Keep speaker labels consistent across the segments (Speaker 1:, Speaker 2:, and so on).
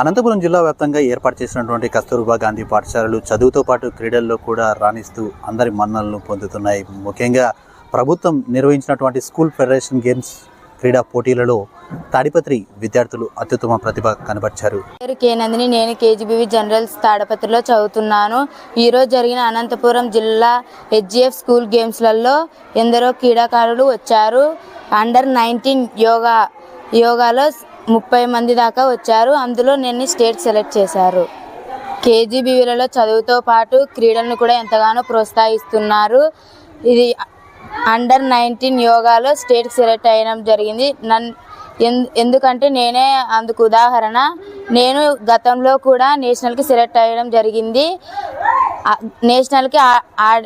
Speaker 1: అనంతపురం జిల్లా వ్యాప్తంగా ఏర్పాటు చేసినటువంటి కస్తూర్బా గాంధీ పాఠశాలలు చదువుతో పాటు క్రీడల్లో కూడా రాణిస్తూ అందరి మన్నలను పొందుతున్నాయి. ముఖ్యంగా ప్రభుత్వం నిర్వహించినటువంటి స్కూల్ ఫెడరేషన్ గేమ్స్ క్రీడా పోటీలలో తాడిపత్రి విద్యార్థులు అత్యుత్తమ ప్రతిభ కనబర్చారు.
Speaker 2: పేరు కే నందిని నేను కేజీబీవీ జనరల్స్ తాడపత్రిలో చదువుతున్నాను. ఈరోజు జరిగిన అనంతపురం జిల్లా హెచ్జిఎఫ్ స్కూల్ గేమ్స్లలో ఎందరో క్రీడాకారులు వచ్చారు. అండర్ నైన్టీన్ యోగా యోగాలో ముప్పై మంది దాకా వచ్చారు. అందులో నేను స్టేట్ సెలెక్ట్ చేశారు. కేజీబీవీలలో చదువుతో పాటు క్రీడలను కూడా ఎంతగానో ప్రోత్సహిస్తున్నారు. ఇది అండర్ నైన్టీన్ యోగాలో స్టేట్ సెలెక్ట్ అయ్యడం జరిగింది. నన్ ఎందుకంటే నేనే అందుకు ఉదాహరణ. నేను గతంలో కూడా నేషనల్కి సెలెక్ట్ అయ్యడం జరిగింది. నేషనల్కి ఆ-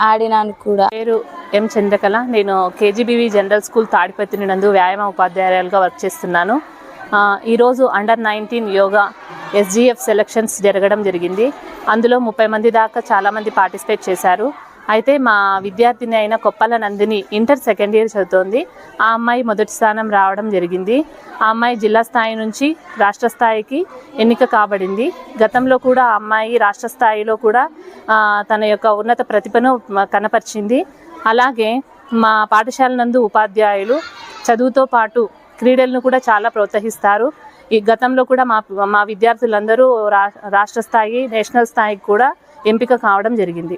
Speaker 2: ఆడినాను కూడా.
Speaker 3: పేరు ఎం చంద్రకళ. నేను కేజీబీవీ జనరల్ స్కూల్ తాడిపత్రి నందు వ్యాయామ ఉపాధ్యాయులుగా వర్క్ చేస్తున్నాను. ఈరోజు under nineteen yoga SGF selections జరగడం జరిగింది. అందులో ముప్పై మంది దాకా చాలామంది పార్టిసిపేట్ చేశారు. అయితే మా విద్యార్థిని అయిన Koppala Nandini inter second year చదువుతోంది. ఆ అమ్మాయి మొదటి స్థానం రావడం జరిగింది. ఆ అమ్మాయి జిల్లా స్థాయి నుంచి రాష్ట్ర స్థాయికి ఎన్నిక కాబడింది. గతంలో కూడా ఆ అమ్మాయి రాష్ట్ర స్థాయిలో కూడా తన యొక్క ఉన్నత ప్రతిభను కనపరిచింది. అలాగే మా పాఠశాల నందు ఉపాధ్యాయులు చదువుతో పాటు క్రీడలను కూడా చాలా ప్రోత్సహిస్తారు. ఈ గతంలో కూడా మా మా విద్యార్థులందరూ రా రాష్ట్ర స్థాయి నేషనల్ స్థాయికి కూడా ఎంపిక కావడం జరిగింది.